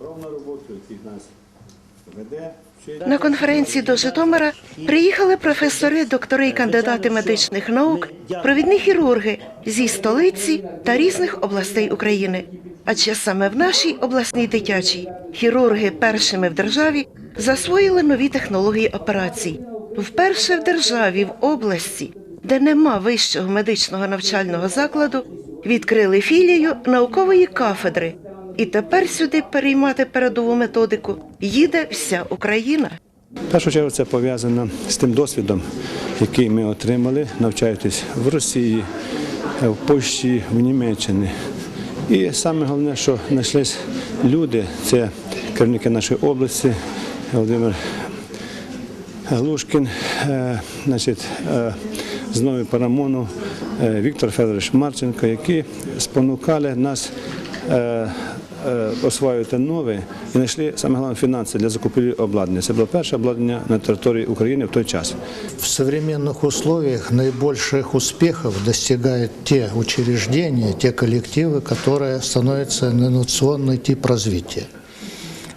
брав на веде. На конференції до Житомира приїхали професори, доктори і кандидати медичних наук, провідні хірурги зі столиці та різних областей України. Адже саме в нашій обласній дитячій хірурги першими в державі засвоїли нові технології операцій. Вперше в державі в області, де нема вищого медичного навчального закладу, відкрили філію наукової кафедри. І тепер сюди переймати передову методику їде вся Україна. В першу чергу це пов'язано з тим досвідом, який ми отримали, навчаючись в Росії, в Польщі, в Німеччині. І саме головне, що знайшлись люди, це керівники нашої області, Володимир Глушкін, е, значить, е, з Парамону, е, Віктор Федорович Марченко, які спонукали нас е, е, осваювати нове і знайшли саме головне фінанси для закупівлі обладнання. Це було перше обладнання на території України в той час. В современных условиях наибольших успехов достигают те учреждения, те коллективы, которые становятся на инновационный тип развития.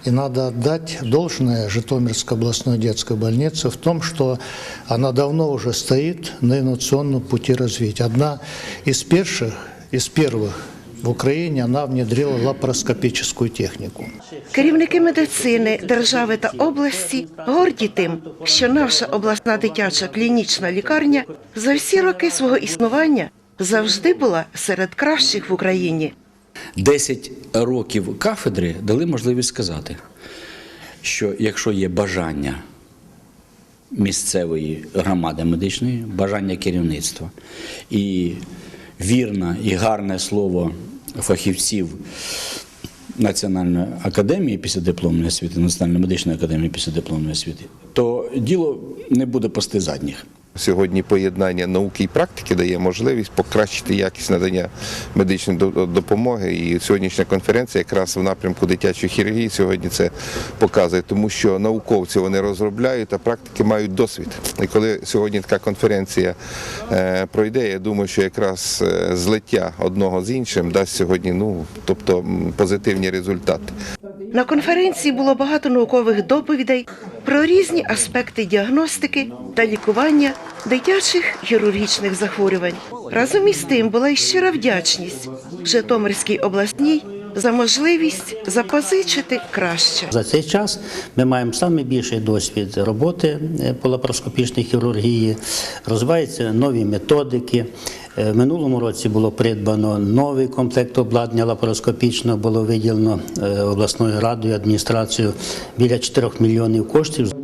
И надо отдать должное Житомирской областной детской больнице в том, что она давно уже стоит на инновационном пути развития. Одна из первых, из первых в Украине она внедрила лапароскопическую технику. Керівники медицини держави та області горді тим, що наша обласна дитяча клінічна лікарня за всі роки свого існування завжди була серед кращих в Україні. 10 років кафедри дали можливість сказати, що якщо є бажання місцевої громади медичної, бажання керівництва і вірне і гарне слово фахівців Національної академії після дипломної освіти, Національної медичної академії після дипломної освіти, то діло не буде пасти задніх. Сьогодні поєднання науки і практики дає можливість покращити якість надання медичної допомоги. І сьогоднішня конференція якраз в напрямку дитячої хірургії сьогодні це показує, тому що науковці вони розробляють, а практики мають досвід. І коли сьогодні така конференція е, пройде, я думаю, що якраз е, злиття одного з іншим дасть сьогодні ну, тобто, позитивні результати. На конференції було багато наукових доповідей про різні аспекти діагностики та лікування дитячих хірургічних захворювань. Разом із тим була й щира вдячність Житомирській обласній за можливість запозичити краще. За цей час ми маємо саме більший досвід роботи е, по лапароскопічній хірургії, розвиваються нові методики. Е, В минулому році було придбано новий комплект обладнання лапароскопічного, було виділено е, обласною радою адміністрацією біля 4 мільйонів коштів.